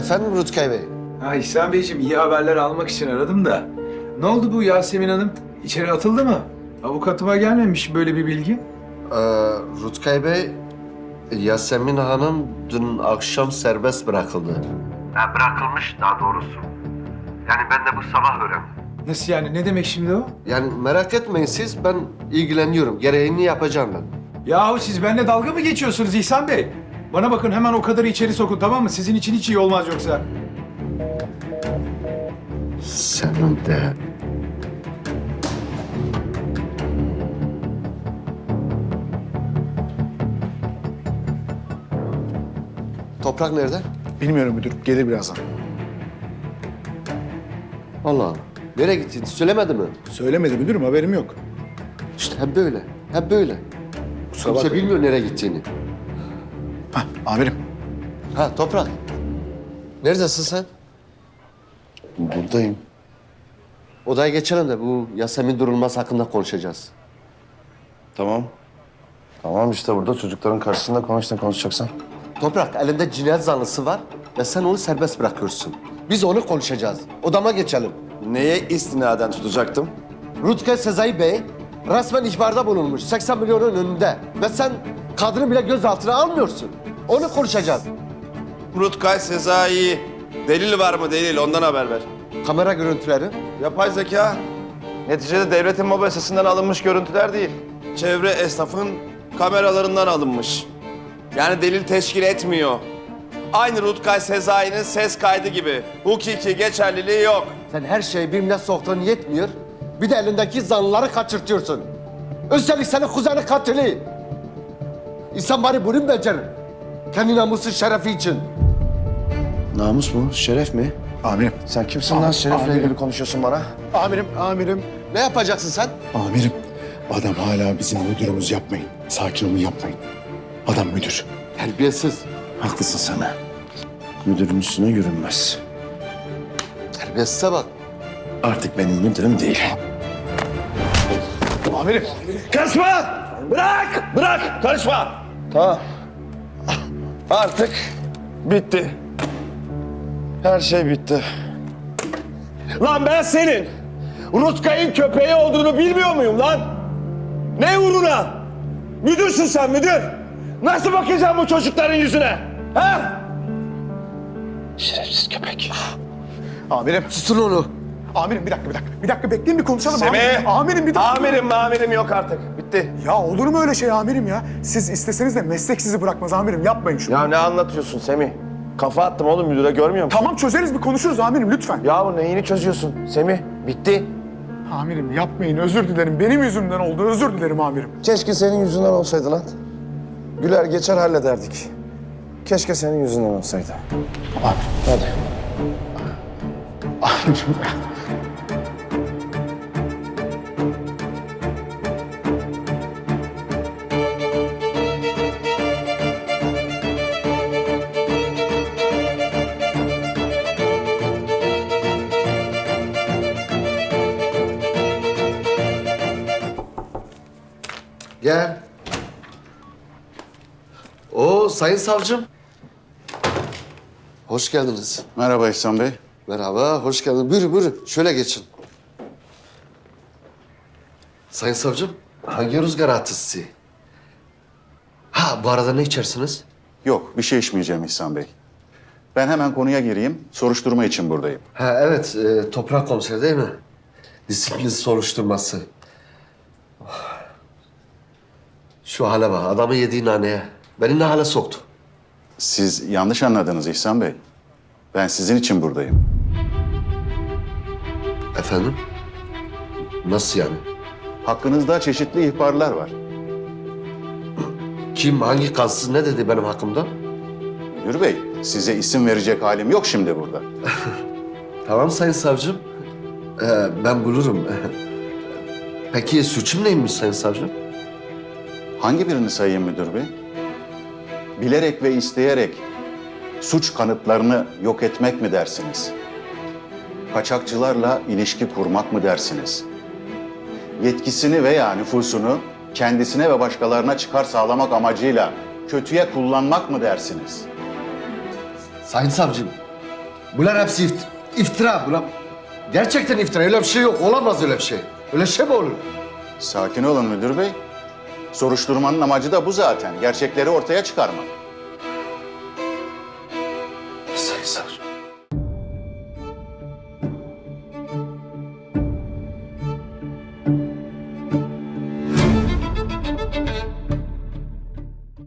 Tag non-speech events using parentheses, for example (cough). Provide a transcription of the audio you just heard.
Efendim Rutkay Bey? Ha İhsan Beyciğim iyi haberler almak için aradım da. Ne oldu bu Yasemin Hanım? İçeri atıldı mı? Avukatıma gelmemiş böyle bir bilgi. Ee, Rutkay Bey, Yasemin Hanım dün akşam serbest bırakıldı. Ha, bırakılmış daha doğrusu. Yani ben de bu sabah öğrendim. Nasıl yani? Ne demek şimdi o? Yani merak etmeyin siz, ben ilgileniyorum. Gereğini yapacağım ben. Yahu siz benimle dalga mı geçiyorsunuz İhsan Bey? Bana bakın hemen o kadarı içeri sokun tamam mı? Sizin için hiç iyi olmaz yoksa. Senin de... Toprak nerede? Bilmiyorum müdür. Gelir birazdan. Allah Allah. Nereye gitti? Söylemedi mi? Söylemedi müdürüm haberim yok. İşte hep böyle. Hep böyle. Kusura Kimse bakmayın. bilmiyor nereye gittiğini. Hah amirim. Ha Toprak. Neredesin sen? Buradayım. Odaya geçelim de bu Yasemin durulması hakkında konuşacağız. Tamam. Tamam işte burada çocukların karşısında konuş ne konuşacaksan. Toprak elinde cinayet zanlısı var ve sen onu serbest bırakıyorsun. Biz onu konuşacağız. Odama geçelim. Neye istinaden tutacaktım? Rutger Sezai Bey resmen ihbarda bulunmuş 80 milyonun önünde. Ve sen kadını bile gözaltına almıyorsun. Onu konuşacağız. Rutkay Sezai. Delil var mı delil ondan haber ver. Kamera görüntüleri. Yapay zeka. Neticede devletin mobil sesinden alınmış görüntüler değil. Çevre esnafın kameralarından alınmış. Yani delil teşkil etmiyor. Aynı Rutkay Sezai'nin ses kaydı gibi. Hukuki geçerliliği yok. Sen her şeyi birbirine soktuğun yetmiyor. Bir de elindeki zanlıları kaçırtıyorsun. Üstelik senin kuzenin katili. İnsan bari bunu mu becerir? Kendi namusu şerefi için. Namus mu? Şeref mi? Amirim. Sen kimsin lan şerefle amirim. ilgili konuşuyorsun bana? Amirim, amirim. Ne yapacaksın sen? Amirim. Adam hala bizim müdürümüz yapmayın. Sakin olun yapmayın. Adam müdür. Terbiyesiz. Haklısın sen. ha. Müdürün üstüne yürünmez. Terbiyesize bak. Artık benim müdürüm değil. Amirim. Karışma! Bırak! Bırak! Karışma! Tamam. Artık bitti. Her şey bitti. Lan ben senin Rutkay'ın köpeği olduğunu bilmiyor muyum lan? Ne uğruna? Müdürsün sen müdür. Nasıl bakacağım bu çocukların yüzüne? Ha? Şerefsiz köpek. Amirim. Tutun onu. Amirim bir dakika, bir dakika. Bir dakika bekleyin bir konuşalım. Semih! Amirim, amirim bir dakika. Amirim amirim yok artık. Bitti. Ya olur mu öyle şey amirim ya? Siz isteseniz de meslek sizi bırakmaz amirim. Yapmayın şunu. Ya ne anlatıyorsun Semih? Kafa attım oğlum müdüre görmüyor musun? Tamam çözeriz bir konuşuruz amirim lütfen. Yahu neyini çözüyorsun Semih? Bitti. Amirim yapmayın özür dilerim. Benim yüzümden oldu özür dilerim amirim. Keşke senin yüzünden olsaydı lan. Güler geçer hallederdik. Keşke senin yüzünden olsaydı. Amirim. Hadi. Amirim. Gel. Oo sayın savcım. Hoş geldiniz. Merhaba İhsan Bey. Merhaba, hoş geldiniz. Buyurun, buyurun. Şöyle geçin. Sayın savcım, hangi rüzgar attı sizi? Ha, bu arada ne içersiniz? Yok, bir şey içmeyeceğim İhsan Bey. Ben hemen konuya gireyim. Soruşturma için buradayım. Ha, evet, e, Toprak Komiseri değil mi? Disiplin soruşturması. Şu hale bak, adamı yediği naneye. Beni ne hale soktu? Siz yanlış anladınız İhsan Bey. Ben sizin için buradayım. Efendim? Nasıl yani? Hakkınızda çeşitli ihbarlar var. Kim, hangi kansız ne dedi benim hakkımda? Müdür Bey, size isim verecek halim yok şimdi burada. (laughs) Tamam sayın savcım. Ee, ben bulurum. (laughs) Peki suçum neymiş sayın savcım? Hangi birini sayayım müdür bey? Bilerek ve isteyerek suç kanıtlarını yok etmek mi dersiniz? Kaçakçılarla ilişki kurmak mı dersiniz? Yetkisini veya nüfusunu kendisine ve başkalarına çıkar sağlamak amacıyla kötüye kullanmak mı dersiniz? Sayın savcım, Bunlar hepsi ift- iftira. Bunlar gerçekten iftira. Öyle bir şey yok. Olamaz öyle bir şey. Öyle şey mi olur? Sakin olun müdür bey. Soruşturmanın amacı da bu zaten. Gerçekleri ortaya çıkarmak.